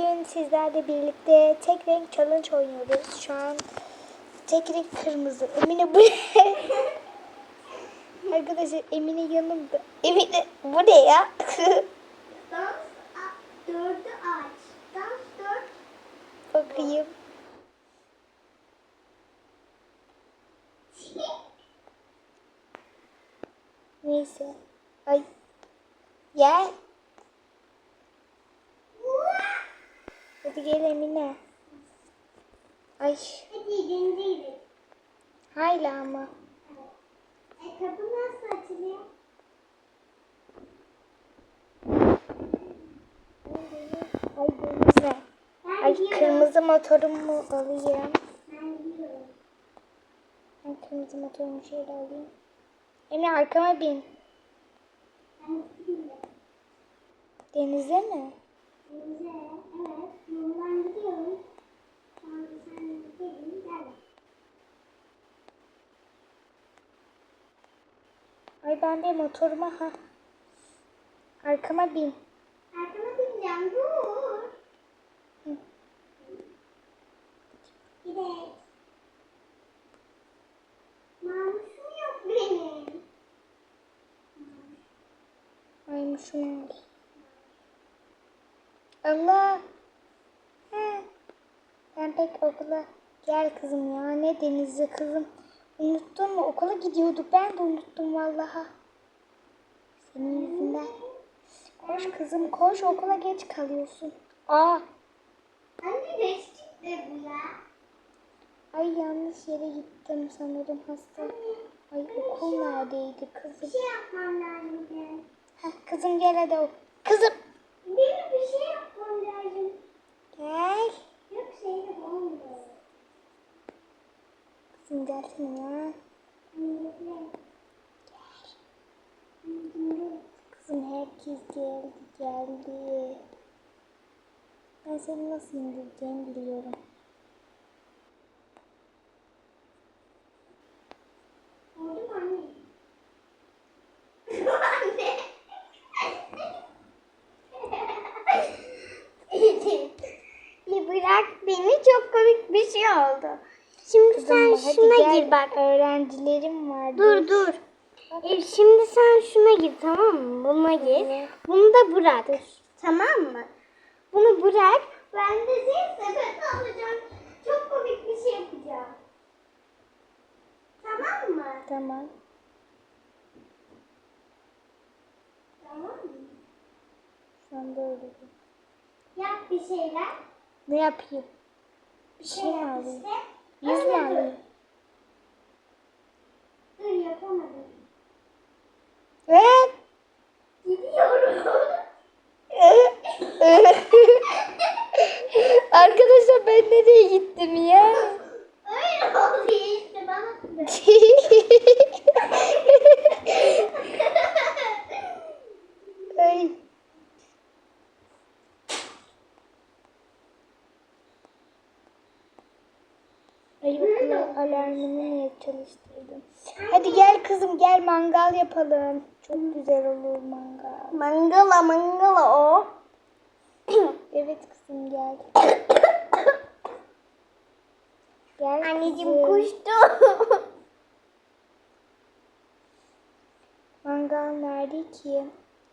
Bugün sizlerle birlikte tek renk challenge oynuyoruz. Şu an tek renk kırmızı. Emine bu ne? Arkadaşlar Emine yanımda. Emine bu ne ya? Dans dördü aç. Dans dört. Bakayım. Neyse. Ay. Gel. Hadi gel Emine. Ay. Hadi ikinciydik. Hayla ama. E kapı nasıl açılıyor? Ay Denize. Ay gidiyorum. kırmızı motorumu alayım. Ben gidiyorum. Ben kırmızı motorumu şöyle alayım. Emine arkama bin. Ben gidiyorum. Denize mi? Denize, evet. Yoldan gidiyorum. Sonra sen gidelim, gel. Ay ben de motoruma ha. Arkama bin. Arkama bineceğim, dur. Hı. Gidelim. Mamuşum yok benim. Şunu al. Allah. He. Ben pek okula gel kızım ya. Ne denizi kızım. Unuttun mu? Okula gidiyorduk. Ben de unuttum vallaha. Senin yüzünden. Koş kızım koş okula geç kalıyorsun. Aa. Anne beş çıktı bu ya. Ay yanlış yere gittim sanırım hasta. Ay okul neredeydi Bir kızım? şey yapmam lazım. Heh, kızım gel hadi. Kızım. Benim bir şey yapmam lazım. Gel. Kızım gelsene ya. Kızım herkes geldi geldi. Ben seni nasıl indireceğimi biliyorum. Oldu mu anne? Anne. Bir bırak beni çok komik bir şey oldu. Şimdi Kızım sen hadi şuna gir bak. Öğrencilerim var. Dur dur. E, şimdi sen şuna gir tamam mı? Buna gir. Evet. Bunu da bırak. Tamam mı? Bunu bırak. Ben de seni sepet alacağım. Çok komik bir şey yapacağım. Tamam mı? Tamam. Tamam mı? Şu. Yap bir şeyler. Ne yapayım? Bir şey mi yap alayım? işte. Yüz mü dur. alayım? Dur yapamadım. Evet. Gidiyorum. Arkadaşlar ben nereye gittim ya? Öyle oluyor işte bana. Ay. Ay okula alarmını niye çalıştırdım? Hadi gel kızım gel mangal yapalım. Çok güzel olur mangal. Mangala mangala o. Evet kızım gel. Gel Anneciğim kızım. kuştu. Mangal nerede ki?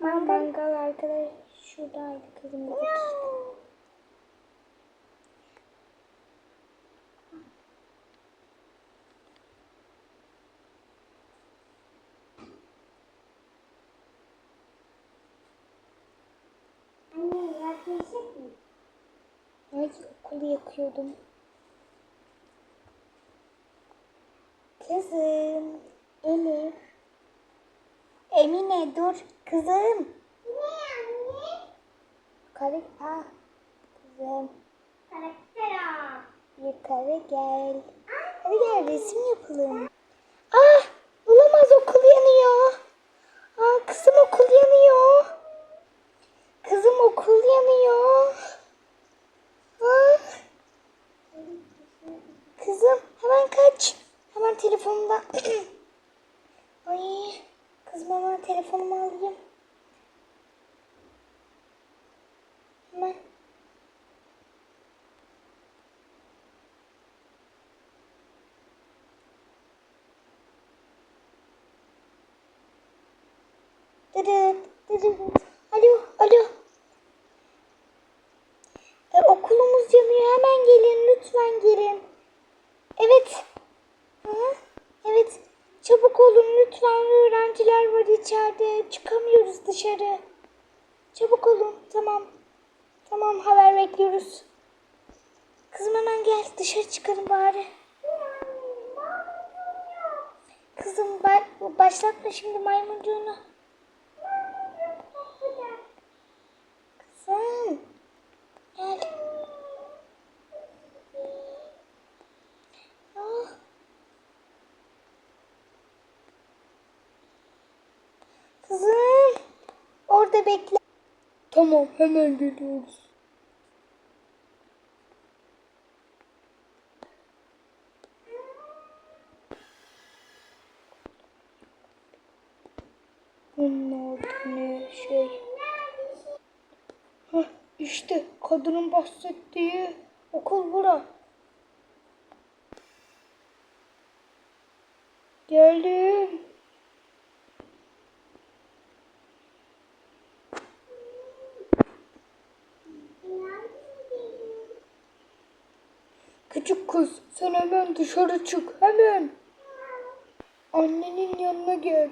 Mangal, mangal arkadaş şuradaydı kızım. Bir dakika. Anne yaklaşık mı? Okulu yakıyordum. Kızım. Elif. Emine dur. Kızım. Ne anne? Yukarı. Ah. Kızım. Karakter. Yukarı gel. Hadi gel resim yapalım. Ay kızma hemen telefonumu alayım. Hemen. Dırıt dırıt. Alo. İçeride. Çıkamıyoruz dışarı. Çabuk olun. Tamam. Tamam haber bekliyoruz. Kızım hemen gel. Dışarı çıkalım bari. Kızım ba- başlatma şimdi maymuncuğunu. Kızım. Gel. Ah. Kızım. Orada bekle. Tamam hemen geliyoruz. Da ne şey? Hah, işte kadının bahsettiği okul bura. Geldim. Küçük kız sen hemen dışarı çık hemen. Annenin yanına gel.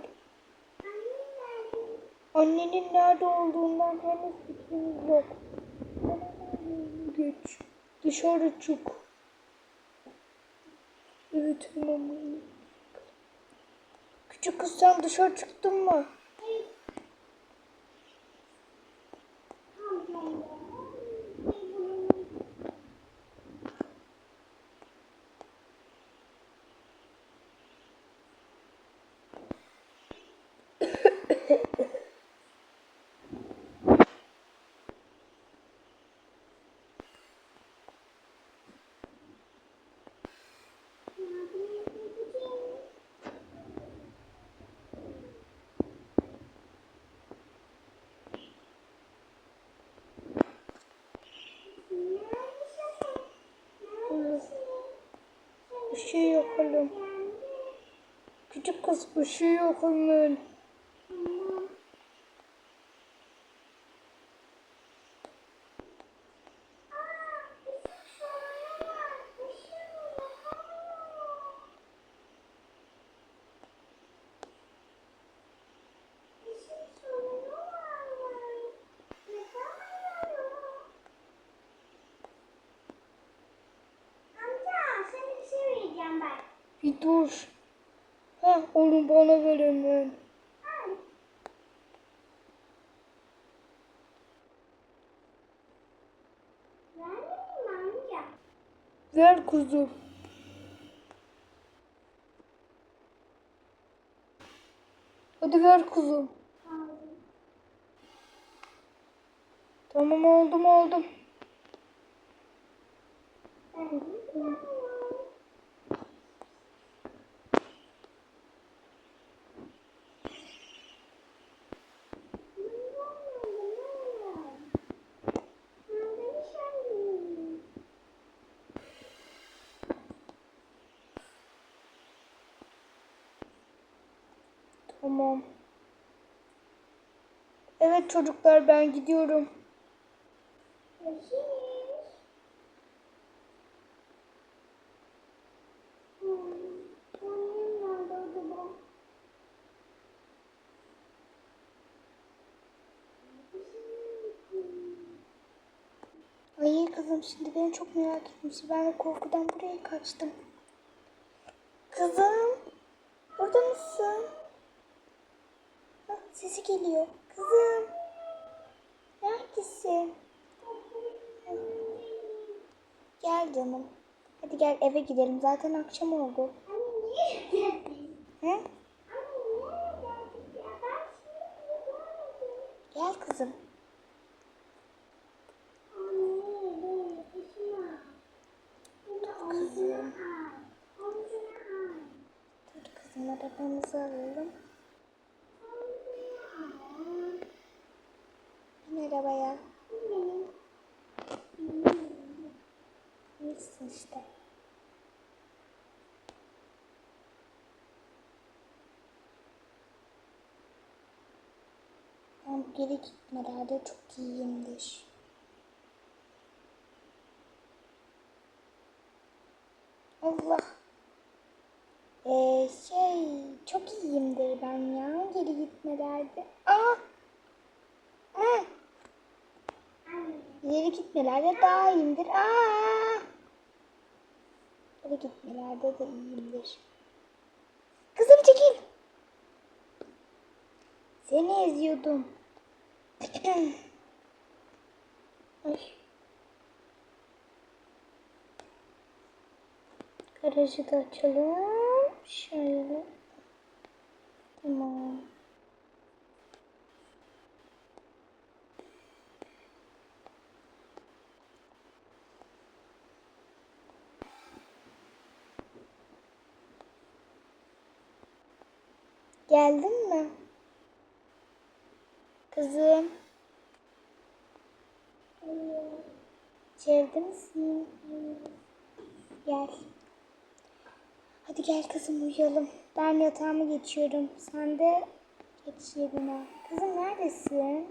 Annenin nerede olduğundan henüz fikrimiz yok. Hemen geç. Dışarı çık. Evet hemen. Küçük kız sen dışarı çıktın mı? Yakalım. Küçük kız ışığı yakalım. Amca sana bir şey vereceğim bak. Bir dur. Onu bana ver hemen. Al. Vermedin mi amca? Ver kuzum. Hadi ver kuzum. Tamam oldum oldum. Tamam. Evet çocuklar ben gidiyorum. Ay kızım şimdi beni çok merak etmiş. Ben korkudan buraya kaçtım. Kızım. Burada mısın? Sesi geliyor. Kızım. Neredesin? Gel canım. Hadi gel eve gidelim. Zaten akşam oldu. Anne niye geldin? Hı? Anne niye geldin ya? Ben şimdi görmedim. Gel kızım. Anne beni taşıma. Beni omzuna al. Omzuna al. Dur kızım arabamızı alalım. Omzuna al. Bin arabaya. Benim. Bilirsin işte. Geri gitmelerde çok iyiyimdir. Allah. Ee, şey çok iyiyimdir ben ya geri gitmelerde. Aa! Aa! İleri gitmelerde daha iyiyimdir. Aa! Geri gitmelerde de iyiyimdir. Kızım çekil. Seni eziyordum. Garajı da açalım. Şöyle. Tamam. Geldin mi? Kızım. İçeride misin? Gel. Hadi gel kızım uyuyalım. Ben yatağıma geçiyorum. Sen de geç yerine. Kızım neredesin?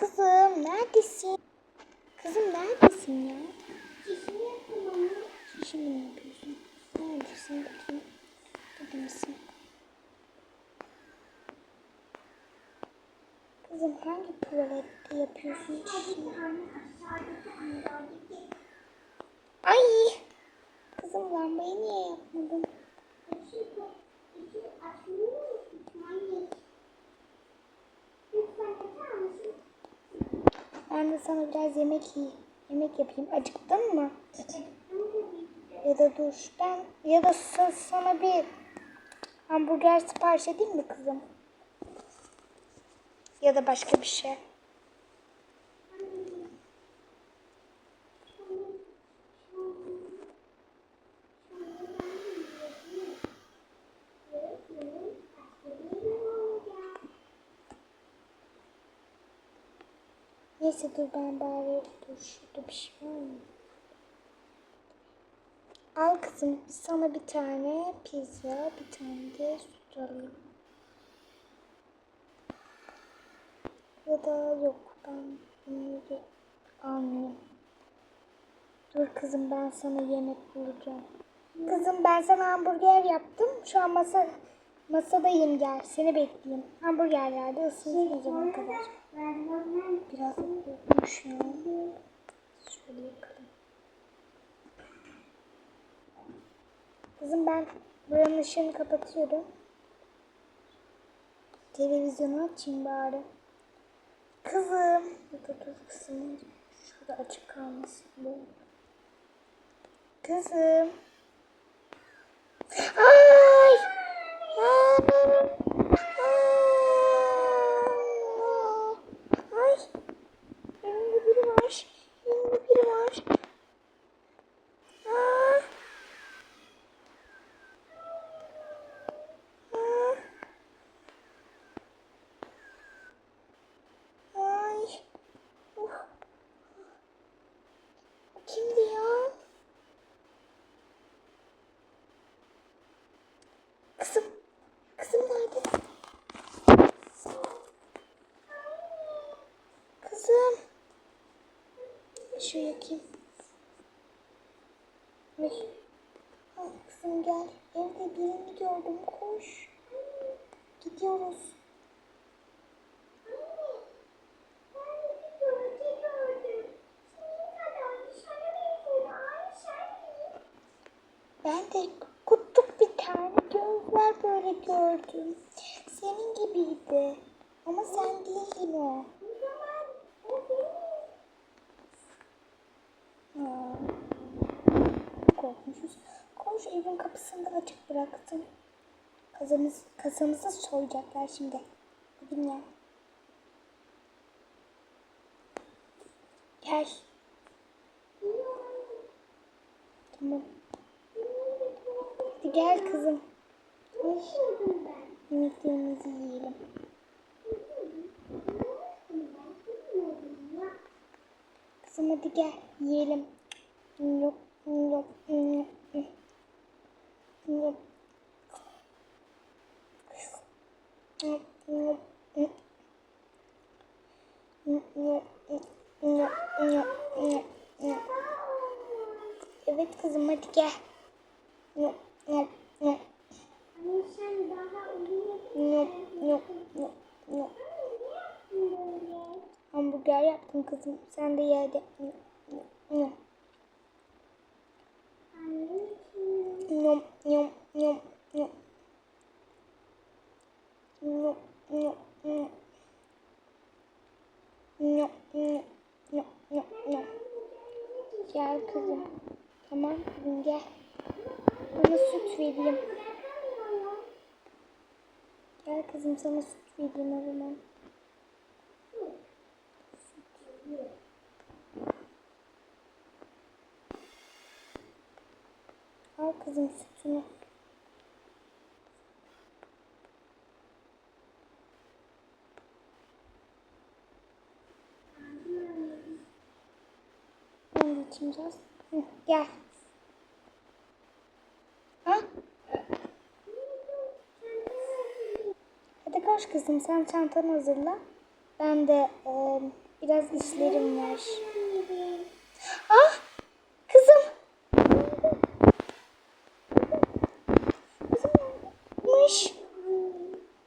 Kızım neredesin? Kızım neredesin ya? Çişini yapamam. Şimdi mi yapıyorsun? Neredesin bakayım? Burada mısın? Kızım hangi tuvalette yapıyorsun andaki. Ay! Kızım lambayı niye yapmadın? Ben de sana biraz yemek yiyeyim. Yemek yapayım. Acıktın mı? Ya da dur ben ya da sa- sana bir hamburger sipariş edeyim mi kızım? Ya da başka bir şey. Neyse dur ben bari dur şurada bir şey var mı? Al kızım sana bir tane pizza bir tane de süt alayım. Ya da yok ben bunları almayayım. Dur kızım ben sana yemek bulacağım. Kızım ben sana hamburger yaptım. Şu an masa masadayım gel. Seni bekleyeyim. Hamburgerlerde ısınsın o zamana kadar. Biraz şu an. Şöyle yakalım. Kızım ben buranın ışığını kapatıyorum. Televizyonu açayım bari. Kızım. Dur dur kızım. Şurada açık kalmasın. Kızım. Ay! Ay! Önümde biri var. Önümde biri var. Aa! Aa! Ay! Uh! O kimdi ya? Kızım. Kızım nerede? Kızım. Şu yakayım. Ay. Ay kızım gel. Evde birini gördüm. Koş. Gidiyoruz. Ben de kutluk bir tane gözler böyle gördüm. Senin gibiydi. Ama sen değildin o. Aa, korkmuşuz. Koş evin kapısını da açık bıraktım. Kasamız, kasamızı soyacaklar şimdi. Gidin ya. Gel. Tamam. Hadi gel kızım. Yemeklerimizi yiyelim. Kızım hadi gel yiyelim. Yok yok yok. Evet kızım hadi gel. Hamburger yaptım kızım. Sen de ye hadi. Yum yum yum yum. Yum yum yum. Yum yum yum yum yum. Gel kızım. Tamam gel. Sana süt vereyim. Gel kızım sana süt vereyim o zaman. Al kızım sütünü. Biraz. Hı, Gel. Ha? Hadi koş kızım sen çantanı hazırla. Ben de e, biraz işlerim var. Ah! Kızım! Kızım yanmış.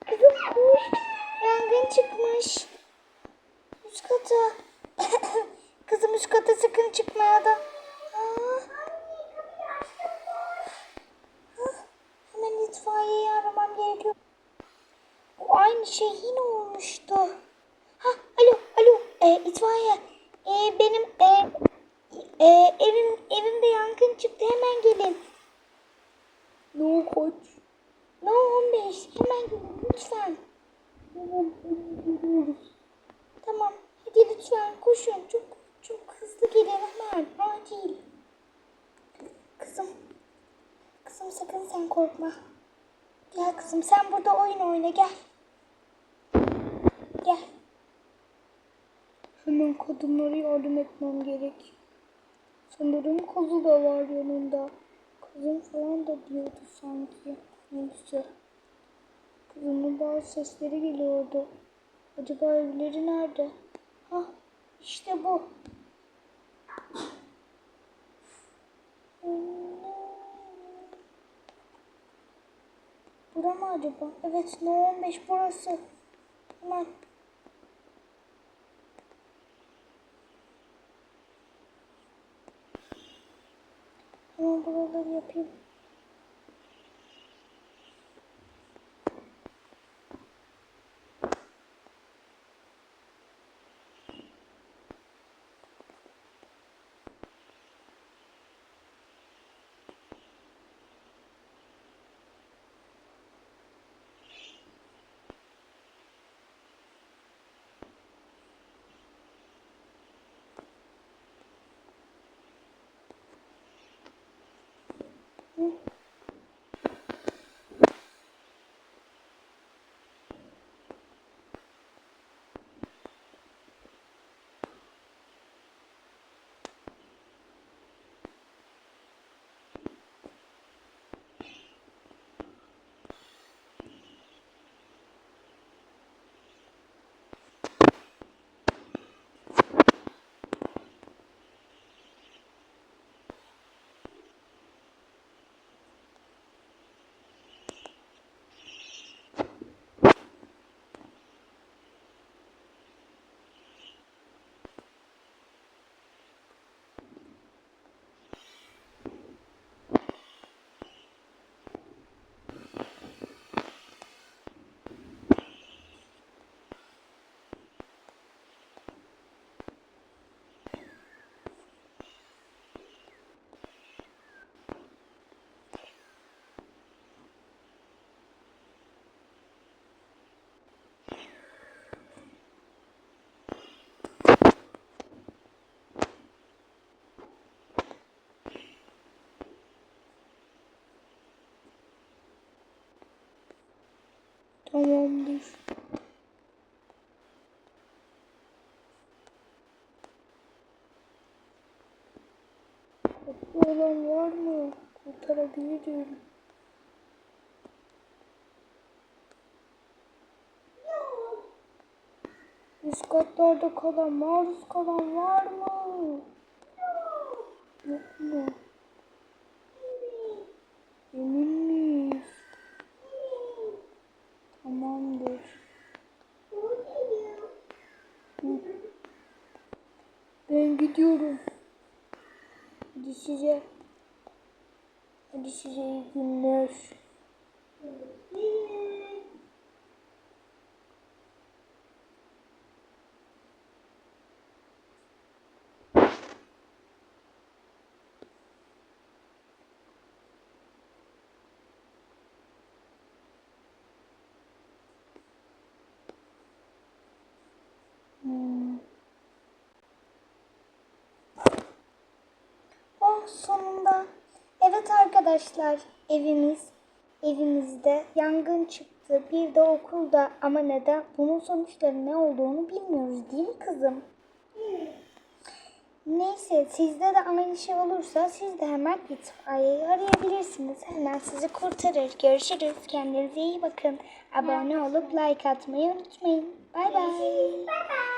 Kızım koş. Yangın çıkmış. Üst kata. Kızım üst kata sakın çıkma ya da. Aa. Hemen itfaiyeyi aramam gerekiyor. Bu aynı şey yine olmuştu. Ha, alo, alo, e, itfaiye. E, benim e, e, evim evimde yangın çıktı. Hemen gelin. No koç. No 15. Hemen gelin lütfen. Tamam. Hadi lütfen koşun. Çok çok hızlı gelin hemen. Acil. Kızım. Kızım sakın sen korkma. Gel kızım sen burada oyun oyna gel. Gel. Hemen kadınlara yardım etmem gerek. Sanırım kızı da var yanında. Kızım falan da diyordu sanki. Neyse. Kızımın bazı sesleri geliyordu. Acaba evleri nerede? Hah işte bu. Bura mı acaba? Evet No 15 burası. Hemen. Hemen buraları yapayım. 嗯 Tamamdır. Kapı olan var mı? Kurtarabilirim. Üst katlarda kalan, maruz kalan var mı? Yok mu? Emin miyiz? Tamamdır. Hı. Ben gidiyorum. Hadi size. Hadi size iyi günler. Hmm. Sonunda. Evet arkadaşlar evimiz evimizde yangın çıktı. Bir de okulda ama neden? Bunun sonuçları ne olduğunu bilmiyoruz değil mi kızım? Neyse sizde de aynı şey olursa siz de hemen itfaiyeyi arayabilirsiniz. Hemen sizi kurtarır. Görüşürüz. Kendinize iyi bakın. Abone olup like atmayı unutmayın. Bay bay. Bye bye.